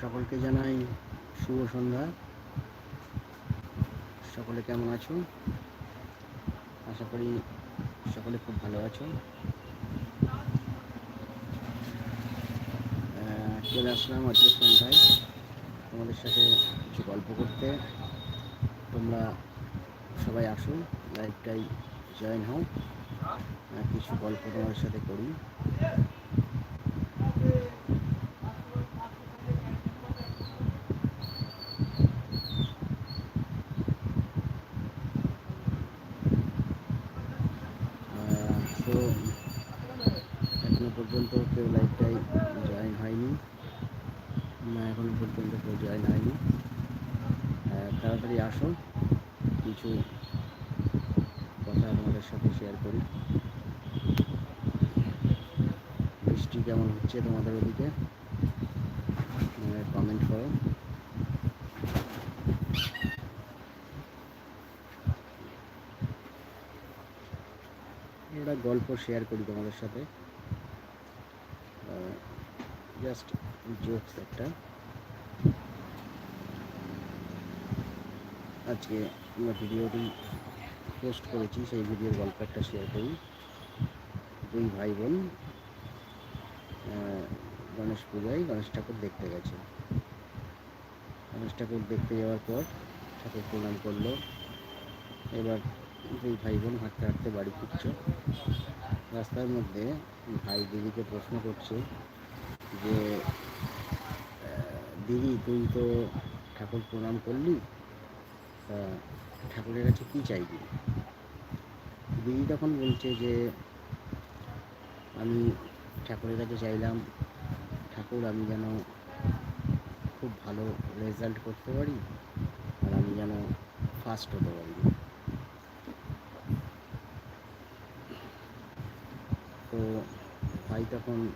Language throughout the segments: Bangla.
সকলকে জানাই শুভ সন্ধ্যা। সকলে কেমন আছো? আশা করি সকলে খুব ভালো আছো। চলে আসলাম আজকে সন্ধ্যায়। তোমাদের সাথে কিছু গল্প করতে। তোমরা সবাই আসো লাইভটাই জয়েন হও। কিছু গল্প তোমাদের সাথে করি তো এখনও পর্যন্ত কেউ লাইভটাই জয়েন হয়নি। না, এখনও পর্যন্ত কেউ জয়েন হয়নি। তাড়াতাড়ি আসো কিছু কথা তোমাদের সাথে শেয়ার করি। বৃষ্টি কেমন হচ্ছে তোমাদের ওদিকে? কমেন্ট করো। একটা গল্প শেয়ার করি তোমাদের সাথে। জাস্ট জোকস একটা। আজকে আমরা ভিডিওটি পোস্ট করেছি, সেই ভিডিওর গল্প একটা শেয়ার করি। দুই ভাই বোন গণেশ পূজায় গণেশ ঠাকুর দেখতে গেছে। গণেশ ঠাকুর দেখতে যাওয়ার পর ঠাকুর প্রণাম করল। এবার দুই ভাই বোন হাঁটতে হাঁটতে বাড়ি ফিরছে। রাস্তার মধ্যে ভাই দিদিকে প্রশ্ন করছে যে দিদি, তুই তো ঠাকুর প্রণাম করলি, তা ঠাকুরের কাছে কী চাইবি? দিদি তখন বলছে যে, আমি ঠাকুরের কাছে চাইলাম, ঠাকুর, আমি যেন খুব ভালো রেজাল্ট করতে পারি, আর আমি যেন ফার্স্ট হতে পারি। তো ভাই তখন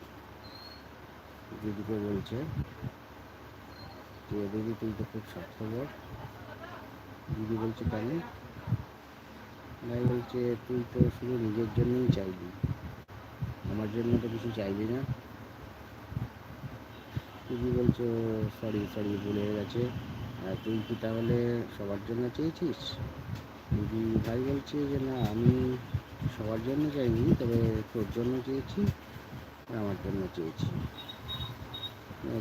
দিদিকে বলছে যে, দিদি, তুই তো খুব স্বার্থপর দিদি বলছে, কেন? ভাই বলছে, তুই তো শুধু নিজের জন্যই চাইবি। আমার জন্য তো কিছু চাইবি না। দিদি বলছে সরি সরি ভুলে গেছে। তুই কি তাহলে সবার জন্য চেয়েছিস? দিদি ভাই বলছে যে, না, আমি সবার জন্য চাইনি, তবে তোর জন্য চেয়েছি, আমার জন্য চেয়েছি।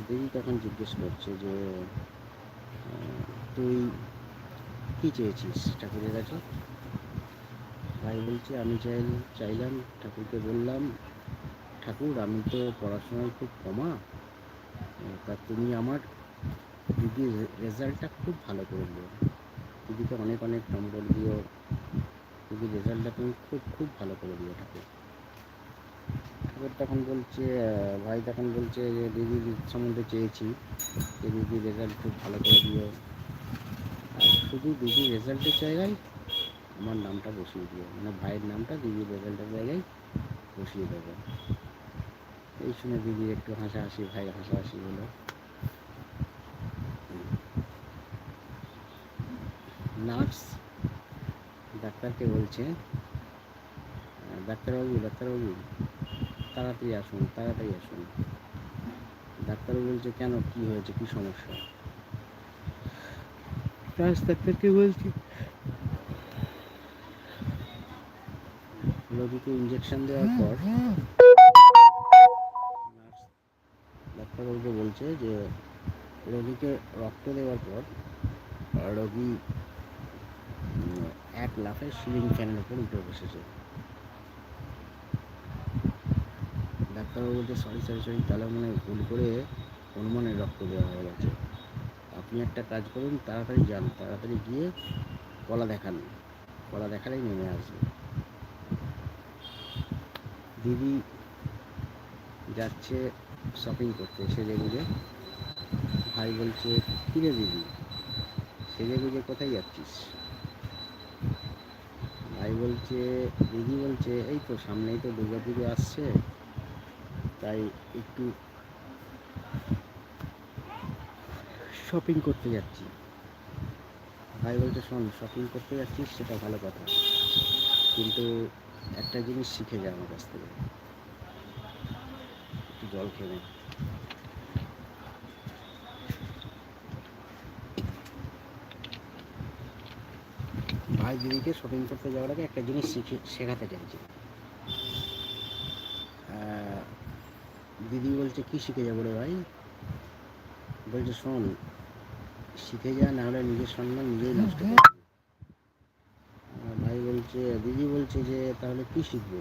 দিদি তখন জিজ্ঞেস করছে যে তুই কি চেয়েছিস ঠাকুরের কাছে? ভাই বলছে, আমি চাই, চাইলাম, ঠাকুরকে বললাম, ঠাকুর, আমি তো পড়াশোনায় খুব কমা, তা তুমি আমার দিদির রেজাল্টটা খুব ভালো করে দিও। দিদিকে অনেক অনেক নম্বর দিও দিদির রেজাল্টটা তুমি খুব খুব ভালো করে দিও ঠাকুর। ঠাকুর তখন বলছে ভাই তখন বলছে যে দিদির সম্বন্ধে চেয়েছি। যে দিদির রেজাল্ট খুব ভালো করে দিও আর শুধু দিদির রেজাল্টের জায়গায় আমার নামটা বসিয়ে দিও মানে ভাইয়ের নামটা দিদির রেজাল্টের জায়গায় বসিয়ে দেবো। এই শুনে দিদি একটু হাসাহাসি, ভাই হাসাহাসি হলো। নার্স ডাক্তারকে বলছে ডাক্তারবাবু ডাক্তারবাবু তাড়াতাড়ি আসুন তাড়াতাড়ি আসুন। ডাক্তারবাবু বলছে কেন? কি হয়েছে? কি সমস্যা? নার্স ডাক্তারকে বলছে। রোগীকে ইঞ্জেকশন দেওয়ার পর ডাক্তারবাবুকে বলছে যে রোগীকে রক্ত দেওয়ার পর রোগী এক লাফে সিলিং ফ্যানের উপর উঠে বসেছে। ডাক্তারবাবু বলছে, সরি সরি সরি, তাহলে মানে ভুল করে অনুমানে রক্ত দেওয়া হয়ে গেছে। আপনি একটা কাজ করুন, তাড়াতাড়ি যান, তাড়াতাড়ি গিয়ে কলা দেখান। কলা দেখালেই নেমে আসবে। দিদি যাচ্ছে শপিং করতে, সেজে গুজে। ভাই বলছে, কিরে দিদি, সেজে গুজে কোথায় যাচ্ছিস? ভাই বলছে, দিদি বলছে, এই তো সামনেই তো দুর্গা পুজো আসছে, তাই একটু শপিং করতে যাচ্ছি। ভাই বলছে, শোন শপিং করতে যাচ্ছিস, সেটা ভালো কথা। কিন্তু একটা জিনিস শিখে যা আমার কাছ থেকে। একটু জল খেয়ে নে। ভাই দিদিকে শপিং করতে যাওয়ার আগে একটা জিনিস শিখে শেখাতে চাইছি। দিদি বলছে, কি শিখে যাব রে ভাই? বলছে, শোন, শিখে যা, না হলে নিজের সম্মান নিজেই নষ্ট ভাই বলছে, দিদি বলছে যে, তাহলে কি শিখব?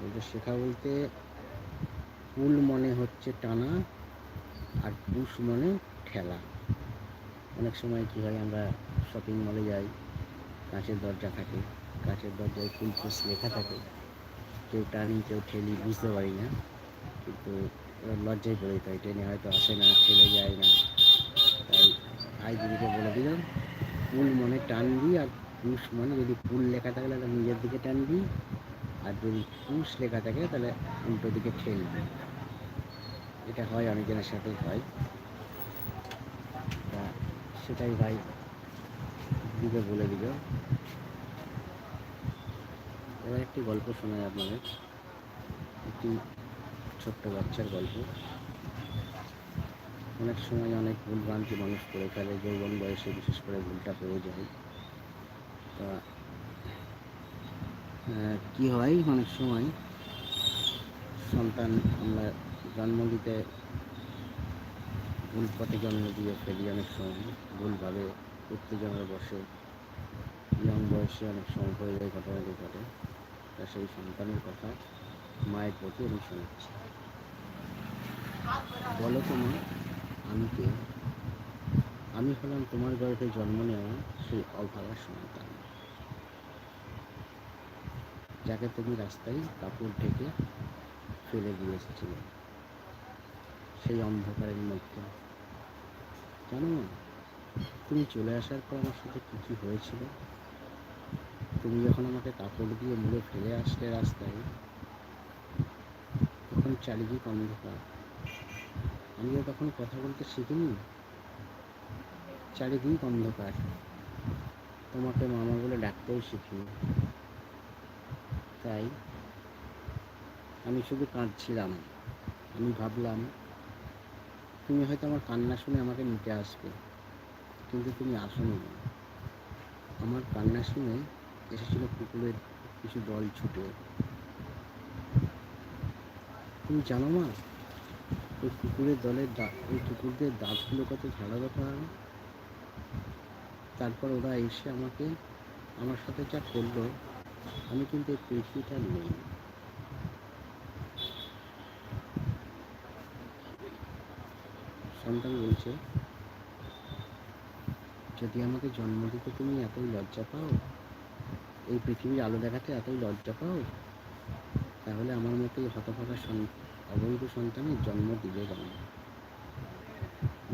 বলছে, শেখা বলতে পুল মনে হচ্ছে টানা আর পুষ মনে ঠেলা। অনেক সময় কী হয়, আমরা শপিং মলে যাই, কাঁচের দরজা থাকে, কাঁচের দরজায় ফুল পুষ লেখা থাকে। কেউ টানি, কেউ ঠেলি, বুঝতে পারি না, কিন্তু লজ্জায় পড়ে তাই ট্রেনে হয়তো আসে না, ছেলে যায় না। তাই ভাই দিদিকে বলে দিলাম পুল মনে টানবি আর পুষ মনে যদি পুল লেখা থাকে, তাহলে নিজের দিকে টানবি আর যদি পুষ লেখা থাকে, তাহলে উল্টো দিকে ঠেলবি এটা হয় অনেকজনের সাথেই হয়। সেটাই ভাই। দিকে বলে দিল এবার একটি গল্প শোনায় আপনাদের। একটি ছোট্ট বাচ্চার গল্প। অনেক সময় অনেক ভুল ভ্রান্তি মানুষ করে ফেলে, যৌবন বয়সে বিশেষ করে ভুলটা পেয়ে যায়। তা কি হয় অনেক সময়? সন্তান আমরা জন্ম দিতে ভুল পথে জন্ম দিয়ে ফেলি অনেক সময়, ভুলভাবে উত্তেজনার বসে ইয়ং বয়সে অনেক সময় হয়ে যায়, ঘটনাটি ঘটে। তা সেই সন্তানের কথা মায়ের প্রতি আমি শোনাচ্ছি। বলো তোমার আমি কে আমি হলাম তোমার গর্ভে জন্ম নেওয়া সেই অভাগা সন্তান। যাকে তুমি রাস্তায় কাপড় ঢেকে ফেলে দিয়ে এসেছিলে সেই অন্ধকারের মধ্যে। জানো তুমি চলে আসার পর আমার সাথে কী কী হয়েছিল? তুমি যখন আমাকে কাপড় দিয়ে মুড়ে ফেলে আসলে রাস্তায়, তখন চারিদিক অন্ধকার। আমিও তখন কথা বলতে শিখিনি। চারিদিক অন্ধকার। তোমাকে মামা বলে ডাকতেও শিখিনি। তাই আমি শুধু কাঁদছিলাম। আমি ভাবলাম, তুমি হয়তো আমার কান্না শুনে আমাকে নিতে আসবে। কিন্তু তুমি আসোনি। আমার কান্না শুনে এসেছিল কুকুরের কিছু দল ছুটে। তুমি জানো মা, ওই কুকুরের দলের দা- ওই কুকুরদের দাঁতগুলো কত ধারালো পাহাড় তারপর ওরা এসে আমাকে, আমার সাথে যা করল, আমি কিন্তু এই পৃথিবীটা নেই। সন্তান বলছে যদি আমাকে জন্ম দিতে তুমি এতই লজ্জা পাও, এই পৃথিবীর আলো দেখাতে এতই লজ্জা পাও, তাহলে আমার মতো এই হতভাগা অবৈধ সন্তানের জন্ম দিলে কেন?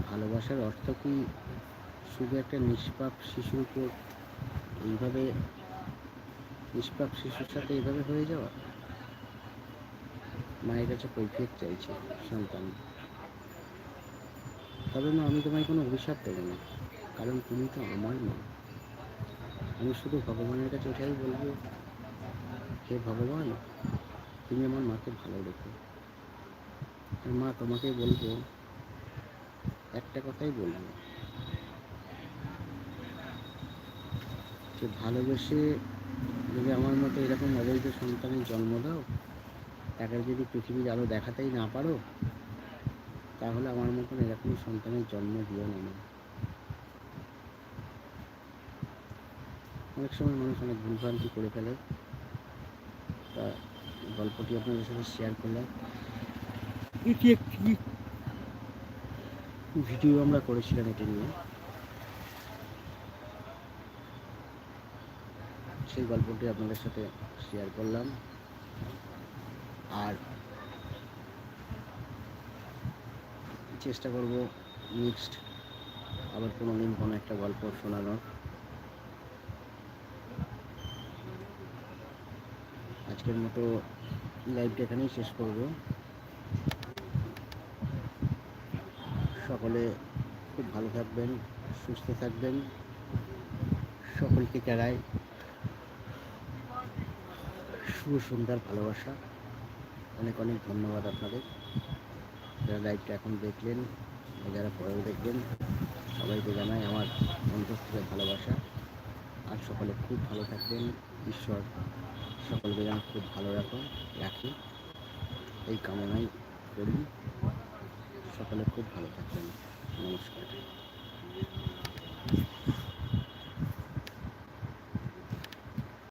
ভালোবাসার অর্থ কি? শুধু একটা নিষ্পাপ শিশুর উপর এইভাবে, নিষ্পাপ শিশুর সাথে এইভাবে হয়ে যাওয়া? মায়ের কাছে কৈফিয়ত চাইছে সন্তান। তবে মা, আমি তোমায় কোনো অভিশাপ দেবো না। কারণ তুমি তো আমার মা। আমি শুধু ভগবানের কাছে এটাই বলব হে ভগবান, তুমি আমার মাকে ভালো রেখো। মা তোমাকে বলব, একটা কথাই বলব। যে, ভালোবেসে যদি আমার মতো এরকম অবৈধ সন্তানের জন্ম দাও, তাকে যদি পৃথিবীর আলো দেখাতেই না পারো, তাহলে আমার মতন এরকম সন্তানের জন্ম দিও না অনেক সময় মানুষ অনেক ভুলভ্রান্তি করে ফেলে। তা গল্পটি আপনাদের সাথে শেয়ার করলাম। এটি একটি ভিডিও আমরা করেছিলাম এটি নিয়ে। সেই গল্পটি আপনাদের সাথে শেয়ার করলাম। আর চেষ্টা করব নেক্সট আবার কোনো দিন কোনো একটা গল্প শোনানোর। আজকের মতো লাইভটা এখানেই শেষ করব। সকলে খুব ভালো থাকবেন, সুস্থ থাকবেন। সকলকে জানাই শুভ সুন্দর ভালোবাসা। অনেক অনেক ধন্যবাদ আপনাদের। যারা লাইভটা এখন দেখলেন যারা পরেও দেখবেন সবাইকে জানাই আমার অন্তর থেকে ভালোবাসা। আর সকলে খুব ভালো থাকবেন। ঈশ্বর সকলকে যেন খুব ভালো রাখো রাখি। এই কামনাই করি। সকলে খুব ভালো থাকবেন। নমস্কার।